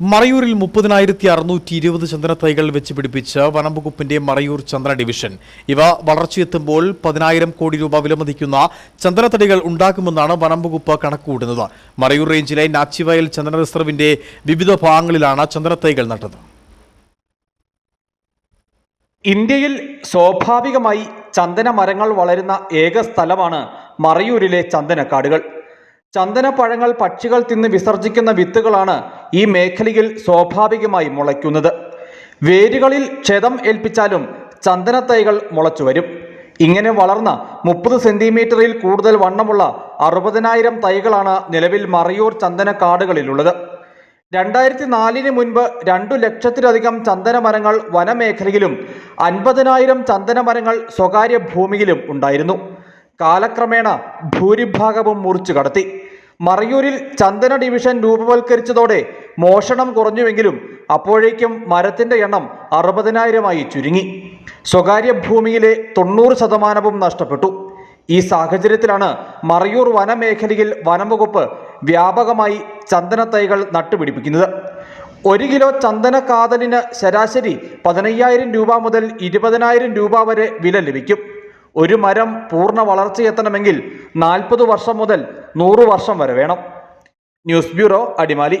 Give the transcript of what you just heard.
മറയൂരിൽ മുപ്പതിനായിരത്തി അറുന്നൂറ്റി ഇരുപത് ചന്ദനത്തൈകൾ വെച്ച് പിടിപ്പിച്ച വനംവകുപ്പിന്റെ മറയൂർ ചന്ദന ഡിവിഷൻ. ഇവ വളർച്ചയെത്തുമ്പോൾ പതിനായിരം കോടി രൂപ വിലമതിക്കുന്ന ചന്ദനത്തടികൾ ഉണ്ടാക്കുമെന്നാണ് വനംവകുപ്പ് കണക്കുകൂട്ടുന്നത്. മറയൂർ റേഞ്ചിലെ നാച്ചിവയൽ ചന്ദന റിസർവിന്റെ വിവിധ ഭാഗങ്ങളിലാണ് ചന്ദനത്തൈകൾ നട്ടത്. ഇന്ത്യയിൽ സ്വാഭാവികമായി ചന്ദന മരങ്ങൾ വളരുന്ന ഏക സ്ഥലമാണ് മറയൂരിലെ ചന്ദനക്കാടുകൾ. ചന്ദനപ്പഴങ്ങൾ പക്ഷികൾ തിന്ന് വിസർജിക്കുന്ന വിത്തുകളാണ് ഈ മേഖലയിൽ സ്വാഭാവികമായി മുളയ്ക്കുന്നത്. വേരുകളിൽ ക്ഷതം ഏൽപ്പിച്ചാലും ചന്ദനത്തൈകൾ മുളച്ചു വരും. ഇങ്ങനെ വളർന്ന മുപ്പത് സെന്റിമീറ്ററിൽ കൂടുതൽ വണ്ണമുള്ള അറുപതിനായിരം തൈകളാണ് നിലവിൽ മറയൂർ ചന്ദന കാടുകളിലുള്ളത് രണ്ടായിരത്തി നാലിന് മുൻപ് രണ്ടു ലക്ഷത്തിലധികം ചന്ദനമരങ്ങൾ വനമേഖലയിലും അൻപതിനായിരം ചന്ദനമരങ്ങൾ സ്വകാര്യ ഭൂമിയിലും ഉണ്ടായിരുന്നു. കാലക്രമേണ ഭൂരിഭാഗവും മുറിച്ചു കടത്തി മറയൂരിൽ ചന്ദന ഡിവിഷൻ രൂപവൽക്കരിച്ചതോടെ മോഷണം കുറഞ്ഞുവെങ്കിലും അപ്പോഴേക്കും മരത്തിന്റെ എണ്ണം അറുപതിനായിരമായി ചുരുങ്ങി. സ്വകാര്യ ഭൂമിയിലെ തൊണ്ണൂറ് ശതമാനവും നഷ്ടപ്പെട്ടു. ഈ സാഹചര്യത്തിലാണ് മറയൂർ വനമേഖലയിൽ വനംവകുപ്പ് വ്യാപകമായി ചന്ദന തൈകൾ നട്ടുപിടിപ്പിക്കുന്നത്. ഒരു കിലോ ചന്ദന കാതലിന് ശരാശരി പതിനയ്യായിരം രൂപ മുതൽ ഇരുപതിനായിരം രൂപ വരെ വില ലഭിക്കും. ഒരു മരം പൂർണ വളർച്ചയെത്തണമെങ്കിൽ നാൽപ്പത് വർഷം മുതൽ നൂറ് വർഷം വരെ വേണം. News bureau Adimali.